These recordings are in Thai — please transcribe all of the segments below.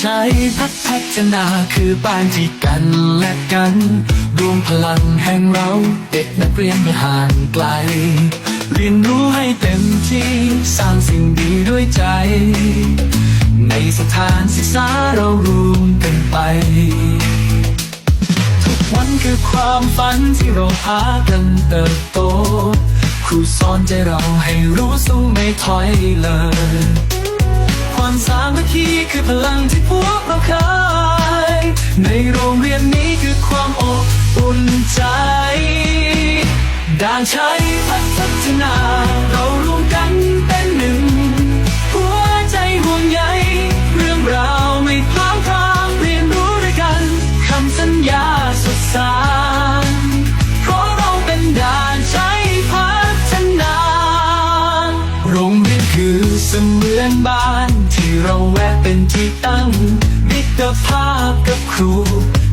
ใช้พัฒนาคือบ้านที่กันและกัน รวมพลังแห่งเราเด็กนักเรียนไม่ห่างไกล เรียนรู้ให้เต็มที่สร้างสิ่งดีด้วยใจ ในสถานศึกษาเรารวมกันไป ทุกวันคือความฝันที่เราพากันเติบโต ครูสอนใจเราให้รู้สู้ไม่ถอยเลย คือพลังที่พวกเราเคยในโรงเรียนนี้คือความอบอุ่นใจ ด่านชัยพัฒนาเรารวมกันเป็นหนึ่ง หัวใจห่วงใยเรื่องราวไม่พลางพรางเรียนรู้ด้วยกันคำสัญญาสดใสเพราะเราเป็นด่านชัยพัฒนา โรงเรียนคือเสมือนบ้านที่เรา เป็นที่ตั้งมิตรภาพกับครู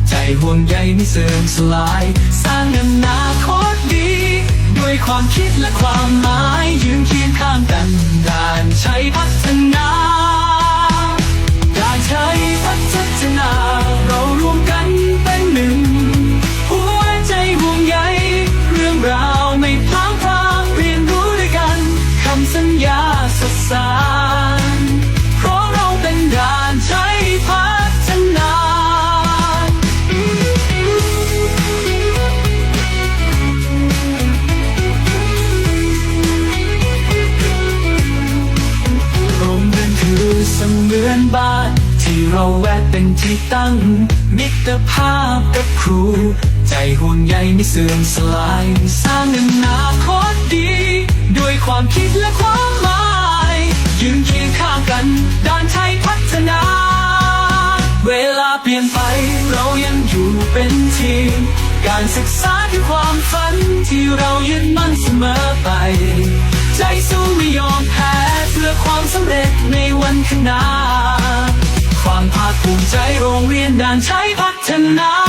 ใจห่วงใยไม่เสื่อมสลาย สร้างอนาคตดี ด้วยความคิดและความหมายยืนเคียงข้างกัน บ้าน ที่เราแวะเป็นที่ตั้ง มิตรภาพกับครู ใจห่วงใยไม่เสื่อมสลาย สร้างอนาคตดี ด้วยความคิดและความหมายยืนเคียงข้างกันด้านไทยพัฒนา เวลาเปลี่ยนไปเรายังอยู่เป็นทีม การศึกษาคือความฝันที่เรายึดมั่นเสมอไป ใจสู้ไม่ยอมแพ้เพื่อความ สำเร็จในวันข้างหน้า ความภาคภูมิใจโรงเรียนด่านชัยพัฒนา